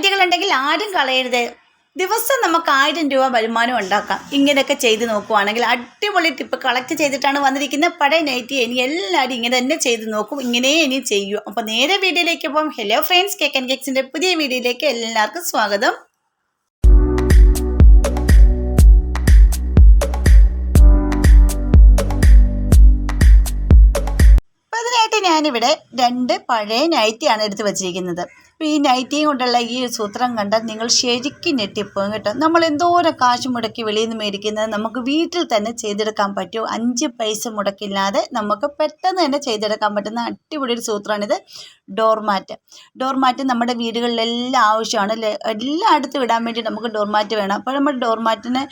നൈറ്റികളുണ്ടെങ്കിൽ ആരും കളയരുത്. ദിവസം നമുക്ക് ആയിരം രൂപ വരുമാനം ഉണ്ടാക്കാം. ഇങ്ങനെയൊക്കെ ചെയ്ത് നോക്കുവാണെങ്കിൽ അടിപൊളി ടിപ്പ് കളക്ട് ചെയ്തിട്ടാണ് വന്നിരിക്കുന്നത്. പഴയ നൈറ്റി ഇനി എല്ലാവരും ഇങ്ങനെ തന്നെ ചെയ്ത് നോക്കും. ഇങ്ങനെ ഇനി ചെയ്യൂ. അപ്പോൾ നേരെ വീഡിയോയിലേക്ക് പോകും ഹലോ ഫ്രണ്ട്സ് കേക്ക് ആൻഡ് കേക്സിന്റെ പുതിയ വീഡിയോയിലേക്ക് എല്ലാവർക്കും സ്വാഗതം. ഞാനിവിടെ രണ്ട് പഴയ നൈറ്റിയാണ് എടുത്ത് വച്ചിരിക്കുന്നത്. ഈ നൈറ്റിയും കൊണ്ടുള്ള ഈ സൂത്രം കണ്ടാൽ നിങ്ങൾ ശരിക്കും ഞെട്ടിപ്പോകും കേട്ടോ. നമ്മൾ എന്തോരം കാശ് മുടക്കി വെളിയിൽ നിന്ന് മേടിക്കുന്നത് നമുക്ക് വീട്ടിൽ തന്നെ ചെയ്തെടുക്കാൻ പറ്റും. അഞ്ച് പൈസ മുടക്കില്ലാതെ നമുക്ക് പെട്ടെന്ന് തന്നെ ചെയ്തെടുക്കാൻ പറ്റുന്ന അടിപൊളി ഒരു സൂത്രമാണിത് ഡോർമാറ്റ്. ഡോർമാറ്റ് നമ്മുടെ വീടുകളിലെല്ലാം ആവശ്യമാണ് എല്ലായിടത്തും ഇടാൻ വേണ്ടി നമുക്ക് ഡോർമാറ്റ് വേണം. അപ്പോൾ നമ്മൾ ഡോർമാറ്റിന്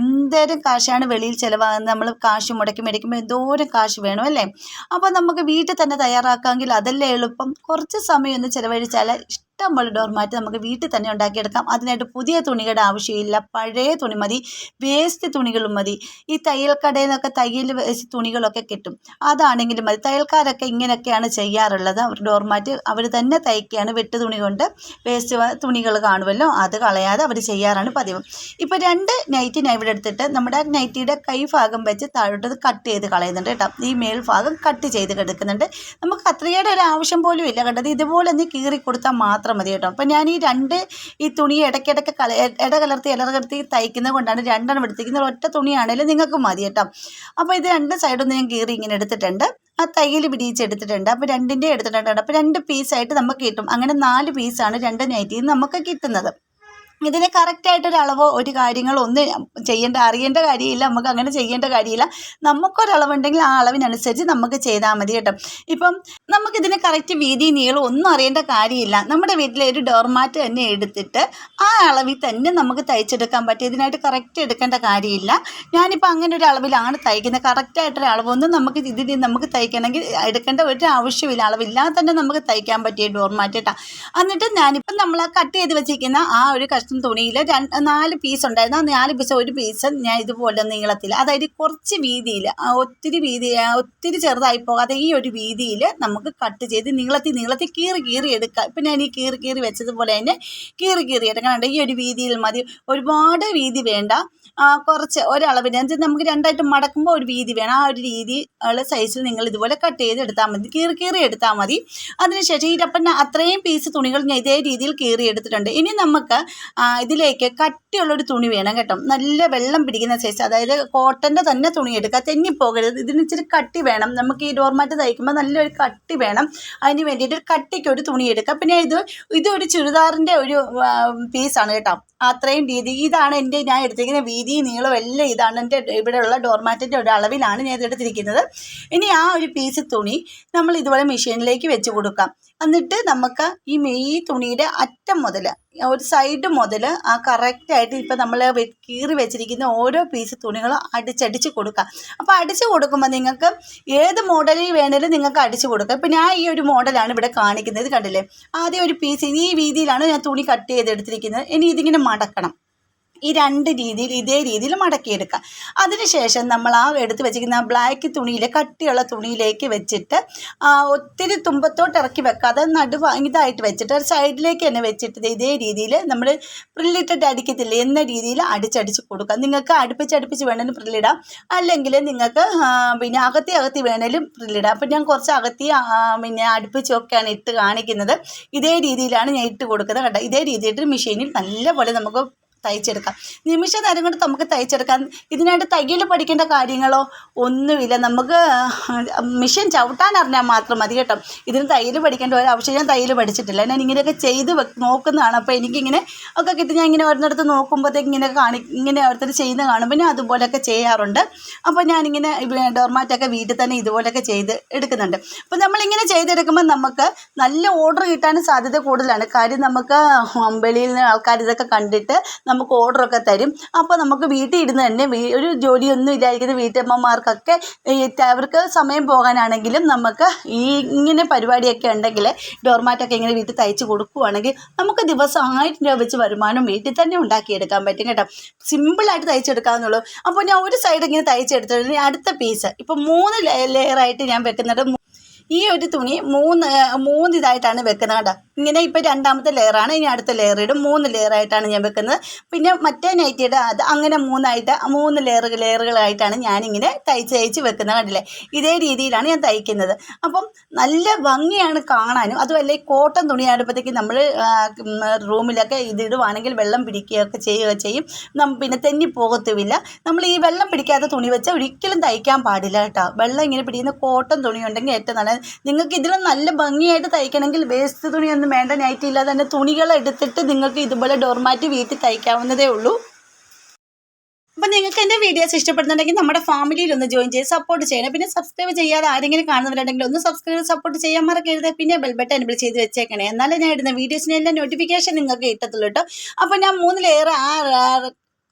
എന്തോരം കാശാണ് വെളിയിൽ ചിലവാകുന്നത്? നമ്മൾ കാശ് മുടക്കി മേടിക്കുമ്പോൾ എന്തോരം കാശ് വേണം അല്ലേ? അപ്പോൾ നമുക്ക് വീട്ടിൽ തന്നെ തയ്യാറാക്കാമെങ്കിൽ അതല്ലേ എളുപ്പം. കുറച്ച് സമയം ഒന്ന് ചിലവഴിച്ചാൽ ഇഷ്ടം പോലെ ഡോർമാറ്റ് നമുക്ക് വീട്ടിൽ തന്നെ ഉണ്ടാക്കിയെടുക്കാം. അതിനായിട്ട് പുതിയ തുണികളുടെ ആവശ്യമില്ല. പഴയ തുണി മതി വേസ്റ്റ് തുണികളും മതി. ഈ തയ്യൽ കടയിൽ നിന്നൊക്കെ തയ്യൽ വേസ്റ്റ് തുണികളൊക്കെ കിട്ടും. അതാണെങ്കിലും മതി. തയ്യൽക്കാരൊക്കെ ഇങ്ങനെയൊക്കെയാണ് ചെയ്യാറുള്ളത്. അവർ ഡോർമാറ്റ് അവർ തന്നെ തയ്ക്കുകയാണ്. വെട്ട് തുണി കൊണ്ട് വേസ്റ്റ് തുണികൾ കാണുമല്ലോ അത് കളയാതെ അവർ ചെയ്യാറാണ് പതിവ്. ഇപ്പോൾ രണ്ട് നൈറ്റി ഞാൻ ഇവിടെ എടുത്തിട്ട് നമ്മുടെ നൈറ്റിയുടെ കൈ ഭാഗം വെച്ച് താഴോട്ട് കട്ട് ചെയ്ത് കളയുന്നുണ്ട് കേട്ടോ. ഈ മേൽഭാഗം കട്ട് ചെയ്ത് എടുക്കുന്നുണ്ട്. നമുക്ക് അത്രയുടെ ഒരു ആവശ്യം പോലും ഇല്ല കണ്ടത് ഇതുപോലെ ഒന്ന് കീറി കൊടുത്താൽ മാത്രം മതി കേട്ടോ. അപ്പം ഞാൻ ഈ രണ്ട് ഈ തുണി ഇടയ്ക്കിടയ്ക്ക് കല ഇട കലർത്തി ഇല കലർത്തി തയ്ക്കുന്നത് കൊണ്ടാണ് രണ്ടെണ്ണം എടുത്തിരിക്കുന്നത്. ഒറ്റ തുണിയാണെങ്കിലും നിങ്ങൾക്ക് മതി കേട്ടോ. അപ്പോൾ ഇത് രണ്ട് സൈഡൊന്ന് ഞാൻ കീറി ഇങ്ങനെ എടുത്തിട്ടുണ്ട്. ആ തയ്യൽ പിടിച്ചെടുത്തിട്ടുണ്ട് അപ്പോൾ രണ്ടിന്റെ എടുത്തിട്ടുണ്ട് അപ്പോൾ രണ്ട് പീസായിട്ട് നമുക്ക് കിട്ടും. അങ്ങനെ നാല് പീസാണ് രണ്ട് നൈറ്റിയിൽ നിന്ന് നമുക്ക് കിട്ടുന്നത്. ഇതിന് കറക്റ്റായിട്ടൊരു അളവോ ഒരു കാര്യങ്ങളോ ഒന്നും ചെയ്യേണ്ട അറിയേണ്ട കാര്യമില്ല. നമുക്ക് അങ്ങനെ ചെയ്യേണ്ട കാര്യമില്ല. നമുക്കൊരളവുണ്ടെങ്കിൽ ആ അളവിനനുസരിച്ച് നമുക്ക് ചെയ്താൽ മതി കേട്ടോ. ഇപ്പം നമുക്കിതിന് കറക്റ്റ് വീതി നീളം ഒന്നും അറിയേണ്ട കാര്യമില്ല. നമ്മുടെ വീട്ടിലെ ഒരു ഡോർമാറ്റ് തന്നെ എടുത്തിട്ട് ആ അളവിൽ തന്നെ നമുക്ക് തയ്ച്ചെടുക്കാൻ പറ്റും. ഇതിനായിട്ട് കറക്റ്റ് എടുക്കേണ്ട കാര്യമില്ല. ഞാനിപ്പോൾ അങ്ങനെ ഒരു അളവിലാണ് തയ്ക്കുന്നത്. കറക്റ്റായിട്ടൊരു അളവൊന്നും നമുക്ക് ഇതിന് നമുക്ക് തയ്ക്കണമെങ്കിൽ എടുക്കേണ്ട ഒരു ആവശ്യമില്ല. അളവില്ലാതെ തന്നെ നമുക്ക് തയ്ക്കാൻ പറ്റിയ ഡോർമാറ്റ് കേട്ടോ എന്നിട്ട് ഞാനിപ്പം നമ്മൾ കട്ട് ചെയ്ത് വെച്ചിരിക്കുന്ന ആ ഒരു കഷ്ണം തുണിയിൽ നാല് പീസ് ഉണ്ടായിരുന്നു. ആ നാല് പീസ് ഒരു പീസ് ഞാൻ ഇതുപോലെ നീളത്തിൽ അതായത് കുറച്ച് വീതിയിൽ ഒത്തിരി വീതി ഒത്തിരി ചെറുതായി പോകാതെ ഈ ഒരു വീതിയിൽ നമുക്ക് കട്ട് ചെയ്ത് നീളത്തിൽ നീളത്തിൽ കീറി കീറി എടുക്കാം. ഇപ്പം ഞാൻ ഈ കീറി കീറി വെച്ചതുപോലെ തന്നെ കീറി കീറി എടുക്കാനുണ്ട് ഈ ഒരു വീതിയിൽ മതി. ഒരുപാട് വീതി വേണ്ട. കുറച്ച് ഒരളവിന്. എന്നുവെച്ചാൽ നമുക്ക് രണ്ടായിട്ട് മടക്കുമ്പോൾ ഒരു വീതി വേണം. ആ ഒരു രീതി ഉള്ള സൈസിൽ നിങ്ങൾ ഇതുപോലെ കട്ട് ചെയ്ത് എടുത്താൽ മതി. കീറി കീറി എടുത്താൽ മതി. അതിനുശേഷം അപ്പം അത്രയും പീസ് തുണികൾ ഞാൻ ഇതേ രീതിയിൽ കീറി എടുത്തിട്ടുണ്ട്. ഇനി നമുക്ക് ഇതിലേക്ക് കട്ടിയുള്ളൊരു തുണി വേണം കേട്ടോ. നല്ല വെള്ളം പിടിക്കുന്ന സൈസ് അതായത് കോട്ടന്റെ തന്നെ തുണി എടുക്കുക. തെന്നിപ്പോകരുത്. ഇതിന് ഇച്ചിരി കട്ടി വേണം. നമുക്ക് ഈ ഡോർമാറ്റ് തയ്ക്കുമ്പോൾ നല്ലൊരു കട്ടി വേണം. അതിന് വേണ്ടിയിട്ട് കട്ടിക്ക് ഒരു തുണി എടുക്കുക പിന്നെ ഇത് ഇതൊരു ചുരിദാറിന്റെ ഒരു പീസാണ് കേട്ടോ. അത്രയും രീതി. ഇതാണ് എന്റെ ഞാൻ എടുത്തിരിക്കുന്ന വീതി നീളം എല്ലാം ഇതാണ് എന്റെ ഇവിടെയുള്ള ഡോർമാറ്റിന്റെ ഒരു അളവിലാണ് ഞാൻ ഇതെടുത്തിരിക്കുന്നത് ഇനി ആ ഒരു പീസ് തുണി നമ്മൾ ഇതുപോലെ മെഷീനിലേക്ക് വെച്ച് കൊടുക്കാം. എന്നിട്ട് നമുക്ക് ഈ ഈ തുണിയുടെ അറ്റം മുതൽ ഒരു സൈഡ് മുതൽ ആ കറക്റ്റായിട്ട് ഇപ്പം നമ്മൾ കീറി വെച്ചിരിക്കുന്ന ഓരോ പീസ് തുണികളും അടിച്ചടിച്ച് കൊടുക്കാം. അപ്പോൾ അടിച്ച് കൊടുക്കുമ്പോൾ നിങ്ങൾക്ക് ഏത് മോഡലിൽ വേണേലും നിങ്ങൾക്ക് അടിച്ച് കൊടുക്കാം. ഇപ്പം ഞാൻ ഈ ഒരു മോഡലാണ് ഇവിടെ കാണിക്കുന്നത് കണ്ടില്ലേ? ആദ്യം ഒരു പീസ് ഈ രീതിയിലാണ് ഞാൻ തുണി കട്ട് ചെയ്തെടുത്തിരിക്കുന്നത് ഇനി ഇതിങ്ങനെ മടക്കണം. ഈ രണ്ട് രീതിയിൽ ഇതേ രീതിയിൽ മടക്കിയെടുക്കുക അതിനുശേഷം നമ്മൾ ആ എടുത്ത് വെച്ചിരിക്കുന്ന ആ ബ്ലാക്ക് തുണിയിൽ കട്ടിയുള്ള തുണിയിലേക്ക് വെച്ചിട്ട് ഒത്തിരി തുമ്പത്തോട്ട് ഇറക്കി വെക്കാതെ നടുവ ഇതായിട്ട് വെച്ചിട്ട് ഒരു സൈഡിലേക്ക് തന്നെ വെച്ചിട്ട് ഇതേ രീതിയിൽ നമ്മൾ പ്രില്ലിട്ടിട്ട് അടിക്കത്തില്ല എന്ന രീതിയിൽ അടിച്ചടിച്ച് കൊടുക്കുക. നിങ്ങൾക്ക് അടുപ്പിച്ചടുപ്പിച്ച് അടുപ്പിച്ച് വേണേലും പ്രില്ലിടാം അല്ലെങ്കിൽ നിങ്ങൾക്ക് പിന്നെ അകത്തി അകത്തി വേണേലും പ്രില്ലിടാം അപ്പം ഞാൻ കുറച്ച് അകത്തി പിന്നെ അടുപ്പിച്ചൊക്കെയാണ് ഇട്ട് കാണിക്കുന്നത്. ഇതേ രീതിയിലാണ് ഞാൻ ഇട്ട് കൊടുക്കുന്നത്. കേട്ടോ ഇതേ രീതിയിൽ മെഷീനിൽ നല്ലപോലെ നമുക്ക് തയ്ച്ചെടുക്കാം. നിമിഷ നേരം കൊണ്ട് നമുക്ക് തയ്ച്ചെടുക്കാം. ഇതിനായിട്ട് തയ്യൽ പഠിക്കേണ്ട കാര്യങ്ങളോ ഒന്നുമില്ല. നമുക്ക് മിഷൻ ചവിട്ടാൻ അറിഞ്ഞാൽ മാത്രം മതി കേട്ടോ. ഇതിന് തയ്യൽ പഠിക്കേണ്ട ഒരു ആവശ്യം ഞാൻ തയ്യൽ പഠിച്ചിട്ടില്ല. ഞാൻ ഇങ്ങനെയൊക്കെ ചെയ്ത് നോക്കുന്നതാണ്. അപ്പോൾ എനിക്കിങ്ങനെ ഒക്കെ കിട്ടി. ഞാൻ ഇങ്ങനെ ഓരോന്നിടത്ത് നോക്കുമ്പോഴത്തേക്ക് ഇങ്ങനെ കാണി ഇങ്ങനെ ഓരോരുത്തർ ചെയ്യുന്ന കാണുമ്പോൾ ഞാൻ അതുപോലെയൊക്കെ ചെയ്യാറുണ്ട്. അപ്പോൾ ഞാനിങ്ങനെ ഡോർമാറ്റൊക്കെ വീട്ടിൽ തന്നെ ഇതുപോലെയൊക്കെ ചെയ്ത് എടുക്കുന്നുണ്ട്. അപ്പോൾ നമ്മളിങ്ങനെ ചെയ്തെടുക്കുമ്പോൾ നമുക്ക് നല്ല ഓർഡർ കിട്ടാനും സാധ്യത കൂടുതലാണ്. കാര്യം നമുക്ക് വെളിയിൽ നിന്ന് ആൾക്കാർ ഇതൊക്കെ കണ്ടിട്ട് നമുക്ക് ഓർഡറൊക്കെ തരും. അപ്പോൾ നമുക്ക് വീട്ടിൽ ഇരുന്ന് തന്നെ ഒരു ജോലിയൊന്നും ഇല്ലായിരിക്കുന്ന വീട്ടമ്മമാർക്കൊക്കെ അവർക്ക് സമയം പോകാനാണെങ്കിലും നമുക്ക് ഈ ഇങ്ങനെ പരിപാടിയൊക്കെ ഉണ്ടെങ്കിൽ ഡോർമാറ്റൊക്കെ ഇങ്ങനെ വീട്ടിൽ തയ്ച്ച് കൊടുക്കുവാണെങ്കിൽ നമുക്ക് ദിവസം ആയിരം രൂപ വെച്ച് വരുമാനം വീട്ടിൽ തന്നെ ഉണ്ടാക്കിയെടുക്കാൻ പറ്റും കേട്ടോ. സിമ്പിളായിട്ട് തയ്ച്ചെടുക്കാവുന്നുള്ളൂ അപ്പോൾ ഞാൻ ഒരു സൈഡ് ഇങ്ങനെ തയ്ച്ചെടുത്തിട്ട് അടുത്ത പീസ് ഇപ്പോൾ മൂന്ന് ലെയറായിട്ട് ഞാൻ വെക്കുന്നുണ്ട് ഈ ഒരു തുണി മൂന്ന് മൂന്ന് ഇതായിട്ടാണ് വെക്കുന്നത് കേട്ടോ. ഇങ്ങനെ ഇപ്പോൾ രണ്ടാമത്തെ ലെയറാണ് ഇനി അടുത്ത ലെയർ ഇടും. മൂന്ന് ലെയറായിട്ടാണ് ഞാൻ വെക്കുന്നത്. പിന്നെ മറ്റേ നൈറ്റിയുടെ അത് അങ്ങനെ മൂന്നായിട്ട് മൂന്ന് ലെയർ ലെയറുകളായിട്ടാണ് ഞാനിങ്ങനെ തയ്ച്ച് തയ്ച്ച് വെക്കുന്നത് കണ്ടില്ലേ? ഇതേ രീതിയിലാണ് ഞാൻ തയ്ക്കുന്നത്. അപ്പം നല്ല ഭംഗിയാണ് കാണാനും. അതുമല്ല ഈ കോട്ടൺ തുണിയാടുമ്പോഴത്തേക്ക് നമ്മൾ റൂമിലൊക്കെ ഇതിടുവാണെങ്കിൽ വെള്ളം പിടിക്കുകയൊക്കെ ചെയ്യുക ചെയ്യും. പിന്നെ തെന്നി പോകത്തുമില്ല. നമ്മൾ ഈ വെള്ളം പിടിക്കാത്ത തുണി വെച്ചാൽ ഒരിക്കലും തയ്ക്കാൻ പാടില്ല കേട്ടോ. വെള്ളം ഇങ്ങനെ പിടിക്കുന്ന കോട്ടൺ തുണി ഉണ്ടെങ്കിൽ ഏറ്റവും നല്ലത് നിങ്ങൾക്ക് ഇതിലും നല്ല ഭംഗിയായിട്ട് തയ്ക്കണമെങ്കിൽ വേസ്റ്റ് തുണിയൊന്നും വേണ്ട നൈറ്റ് ഇല്ലാതെ തന്നെ തുണികൾ എടുത്തിട്ട് നിങ്ങൾക്ക് ഇതുപോലെ ഡോർമാറ്റ് വീട്ടിൽ തയ്ക്കാവുന്നതേ ഉള്ളൂ. അപ്പം നിങ്ങൾക്ക് എന്റെ വീഡിയോസ് ഇഷ്ടപ്പെടുന്നുണ്ടെങ്കിൽ നമ്മുടെ ഫാമിലിയിൽ ഒന്ന് ജോയിൻ ചെയ്ത് സപ്പോർട്ട് ചെയ്യണം. പിന്നെ സബ്സ്ക്രൈബ് ചെയ്യാതെ ആരെങ്കിലും കാണുന്നവരുണ്ടെങ്കിൽ ഒന്ന് സബ്സ്ക്രൈബ് സപ്പോർട്ട് ചെയ്യാൻ മറക്കരുത്. പിന്നെ ബെൽ ബട്ടൺ എനബിൾ ചെയ്ത് വെച്ചേക്കണേ. എന്നാലേ ഞാൻ ഇടുന്ന വീഡിയോസിന് എന്റെ നോട്ടിഫിക്കേഷൻ നിങ്ങൾക്ക് കിട്ടത്തുള്ളൂ കേട്ടോ അപ്പോൾ ഞാൻ മൂന്നിലേറെ ആ,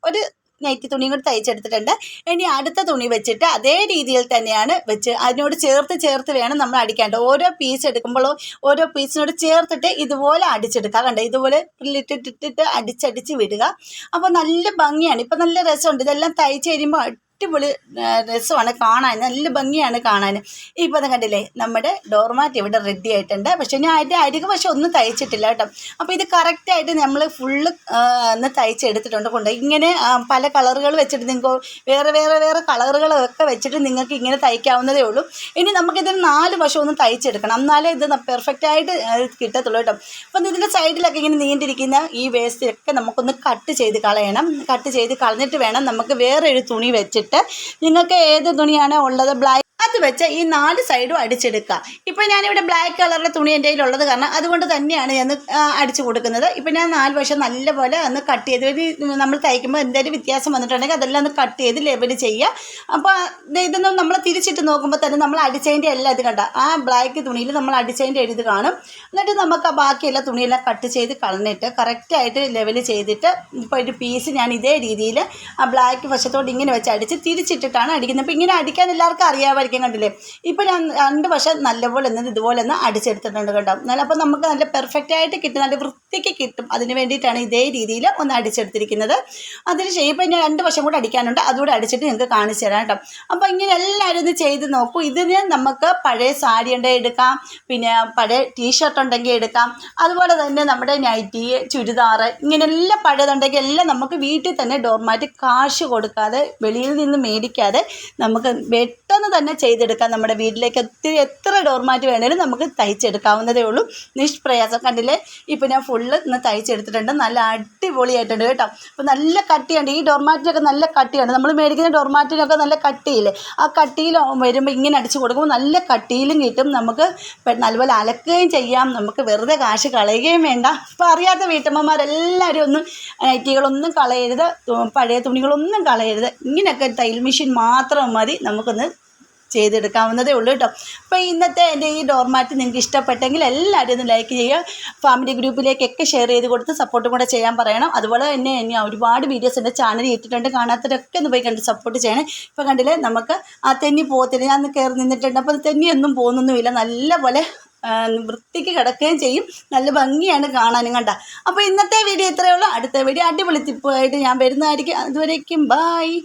ഒരു നൈറ്റി തുണിയും കൂടി തയ്ച്ചെടുത്തിട്ടുണ്ട്. ഇനി അടുത്ത തുണി വെച്ചിട്ട് അതേ രീതിയിൽ തന്നെയാണ് വെച്ച് അതിനോട് ചേർത്ത് ചേർത്ത് വേണം നമ്മൾ അടിക്കേണ്ടത് ഓരോ പീസ് എടുക്കുമ്പോഴോ ഓരോ പീസിനോട് ചേർത്തിട്ട് ഇതുപോലെ അടിച്ചെടുക്കുക. കണ്ടോ? ഇതുപോലെ ഇട്ടിട്ടിട്ട് അടിച്ചടിച്ച് വിടുക. അപ്പോൾ നല്ല ഭംഗിയാണ്. ഇപ്പം നല്ല രസമുണ്ട്. ഇതെല്ലാം തയ്ച്ച് കഴിയുമ്പോൾ അടിപൊളി രസമാണ് കാണാൻ. നല്ല ഭംഗിയാണ് കാണാൻ. ഇപ്പോൾ അത് കണ്ടില്ലേ? നമ്മുടെ ഡോർമാറ്റ് ഇവിടെ റെഡി ആയിട്ടുണ്ട്. പക്ഷേ ഞാൻ അതിന്റെ അരികു പക്ഷെ ഒന്നും തയ്ച്ചിട്ടില്ല കേട്ടോ. അപ്പോൾ ഇത് കറക്റ്റായിട്ട് നമ്മൾ ഫുള്ള് ഒന്ന് തയ്ച്ചെടുത്തിട്ടുണ്ട്. കൊണ്ട് ഇങ്ങനെ പല കളറുകൾ വെച്ചിട്ട് നിങ്ങൾക്ക് വേറെ വേറെ വേറെ കളറുകളൊക്കെ വെച്ചിട്ട് നിങ്ങൾക്ക് ഇങ്ങനെ തയ്ക്കാവുന്നതേ ഉള്ളൂ. ഇനി നമുക്കിതിന് നാല് വശം ഒന്ന് തയ്ച്ചെടുക്കണം. എന്നാലേ ഇത് പെർഫെക്റ്റ് ആയിട്ട് കിട്ടത്തുള്ളൂ കേട്ടോ. അപ്പം ഇതിന്റെ സൈഡിലൊക്കെ ഇങ്ങനെ നീണ്ടിരിക്കുന്ന ഈ വേസ്റ്റൊക്കെ നമുക്കൊന്ന് കട്ട് ചെയ്ത് കളയണം. കട്ട് ചെയ്ത് കളഞ്ഞിട്ട് വേണം നമുക്ക് വേറെ ഒരു തുണി വെച്ചിട്ട് നിങ്ങൾക്ക് ഏത് തുണിയാണ് ഉള്ളത് ബ്ലാക്ക് അത് വെച്ച് ഈ നാല് സൈഡും അടിച്ചെടുക്കുക. ഇപ്പോൾ ഞാനിവിടെ ബ്ലാക്ക് കളറിലെ തുണി എന്റെ കയ്യിലുള്ളത് കാരണം അതുകൊണ്ട് തന്നെയാണ് ഞാൻ അടിച്ചു കൊടുക്കുന്നത്. ഇപ്പോൾ ഞാൻ നാല് വശം നല്ലപോലെ ഒന്ന് കട്ട് ചെയ്ത് നമ്മൾ തയ്ക്കുമ്പോൾ എന്തെങ്കിലും വ്യത്യാസം വന്നിട്ടുണ്ടെങ്കിൽ അതെല്ലാം ഒന്ന് കട്ട് ചെയ്ത് ലെവൽ ചെയ്യുക. അപ്പോൾ ഇതൊന്നും നമ്മൾ തിരിച്ചിട്ട് നോക്കുമ്പോൾ തന്നെ നമ്മൾ അടിച്ചതിന്റെ എല്ലാം ഇത് കണ്ട ആ ബ്ലാക്ക് തുണിയിൽ നമ്മൾ അടിച്ചതിന്റെ എഴുതി കാണും. എന്നിട്ട് നമുക്ക് ആ ബാക്കിയെല്ലാം തുണിയെല്ലാം കട്ട് ചെയ്ത് കളഞ്ഞിട്ട് കറക്റ്റായിട്ട് ലെവൽ ചെയ്തിട്ട് ഇപ്പോൾ ഒരു പീസ് ഞാൻ ഇതേ രീതിയിൽ ആ ബ്ലാക്ക് വശത്തോട് ഇങ്ങനെ വെച്ച് അടിച്ച് തിരിച്ചിട്ടിട്ടാണ് അടിക്കുന്നത്. അപ്പോൾ ഇങ്ങനെ അടിക്കാൻ എല്ലാവർക്കും അറിയാമായിരിക്കും കണ്ടില്ലേ? ഇപ്പോൾ ഞാൻ രണ്ട് വശം നല്ലപോലെ ഒന്ന് ഇതുപോലെ ഒന്ന് അടിച്ചെടുത്തിട്ടുണ്ട് കേട്ടോ എന്നാൽ അപ്പോൾ നമുക്ക് നല്ല പെർഫെക്റ്റ് ആയിട്ട് കിട്ടും. നല്ല വൃത്തിക്ക് കിട്ടും. അതിന് വേണ്ടിയിട്ടാണ് ഇതേ രീതിയിൽ ഒന്ന് അടിച്ചെടുത്തിരിക്കുന്നത്. അതിന് ഇപ്പം ഞാൻ രണ്ട് വശം കൂടെ അടിക്കാനുണ്ട്. അതുകൂടെ അടിച്ചിട്ട് നിങ്ങൾക്ക് കാണിച്ചു തരാം കേട്ടോ. അപ്പോൾ ഇങ്ങനെ എല്ലാവരും ഇത് ചെയ്ത് നോക്കൂ. ഇതിന് നമുക്ക് പഴയ സാരി ഉണ്ടെങ്കിൽ എടുക്കാം. പിന്നെ പഴയ ടീഷർട്ട് ഉണ്ടെങ്കിൽ എടുക്കാം. അതുപോലെ തന്നെ നമ്മുടെ നൈറ്റി ചുരിദാർ ഇങ്ങനെയെല്ലാം പഴയതുണ്ടെങ്കിൽ എല്ലാം നമുക്ക് വീട്ടിൽ തന്നെ ഡോർമാറ്റ് കാശ് കൊടുക്കാതെ വെളിയിൽ നിന്ന് മേടിക്കാതെ നമുക്ക് പെട്ടെന്ന് തന്നെ ചെയ്തെടുക്കാം. നമ്മുടെ വീട്ടിലേക്ക് ഒത്തിരി എത്ര ഡോർമാറ്റ് വേണേലും നമുക്ക് തയ്ച്ചെടുക്കാവുന്നതേ ഉള്ളൂ. നിഷ്പ്രയാസം. കണ്ടില്ലേ? ഇപ്പം ഞാൻ ഫുള്ള് ഇന്ന് തയ്ച്ചെടുത്തിട്ടുണ്ട്. നല്ല അടിപൊളിയായിട്ടുണ്ട് കേട്ടോ. അപ്പോൾ നല്ല കട്ടിയുണ്ട്. ഈ ഡോർമാറ്റിനൊക്കെ നല്ല കട്ടിയാണ് നമ്മൾ മേടിക്കുന്ന ഡോർമാറ്റിനൊക്കെ നല്ല കട്ടിയില്ലേ? ആ കട്ടിയിൽ വരുമ്പോൾ ഇങ്ങനെ അടിച്ചു കൊടുക്കുമ്പോൾ നല്ല കട്ടിയിലും കിട്ടും. നമുക്ക് നല്ലപോലെ അലക്കുകയും ചെയ്യാം. നമുക്ക് വെറുതെ കാശ് കളയുകയും വേണ്ട. അപ്പോൾ അറിയാത്ത വീട്ടമ്മമാരെല്ലാവരും ഒന്നും നൈറ്റികളൊന്നും കളയരുത്. പഴയ തുണികളൊന്നും കളയരുത്. ഇങ്ങനെയൊക്കെ തയ്യൽ മെഷീൻ മാത്രം മതി. നമുക്കൊന്ന് ചെയ്തെടുക്കാവുന്നതേ ഉള്ളൂ കേട്ടോ. അപ്പോൾ ഇന്നത്തെ എന്റെ ഈ ഡോർമാറ്റ് നിങ്ങൾക്ക് ഇഷ്ടപ്പെട്ടെങ്കിൽ എല്ലാവരും ഒന്ന് ലൈക്ക് ചെയ്യുക. ഫാമിലി ഗ്രൂപ്പിലേക്കൊക്കെ ഷെയർ ചെയ്ത് കൊടുത്ത് സപ്പോർട്ടും കൂടെ ചെയ്യാൻ പറയണം. അതുപോലെ തന്നെ ഞാൻ ഒരുപാട് വീഡിയോസ് എന്റെ ചാനലിൽ ഇട്ടിട്ടുണ്ട്. കാണാത്തവരൊക്കെ ഒന്ന് പോയി കണ്ട് സപ്പോർട്ട് ചെയ്യണം. ഇപ്പോൾ കണ്ടില്ലേ നമുക്ക് ആ തെന്നി പോകത്തില്ല. ഞാൻ ഒന്ന് കയറി നിന്നിട്ടുണ്ട്. അപ്പോൾ തെന്നിയൊന്നും പോകുന്നൊന്നുമില്ല. നല്ലപോലെ വൃത്തിക്ക് കിടക്കുകയും ചെയ്യും. നല്ല ഭംഗിയാണ് കാണാനും കണ്ട. അപ്പോൾ ഇന്നത്തെ വീഡിയോ ഇത്രയേ ഉള്ളൂ. അടുത്ത വീഡിയോ അടിപൊളി തിപ്പുമായിട്ട് ഞാൻ വരുന്നതായിരിക്കും. അതുവരേക്കും ബായ്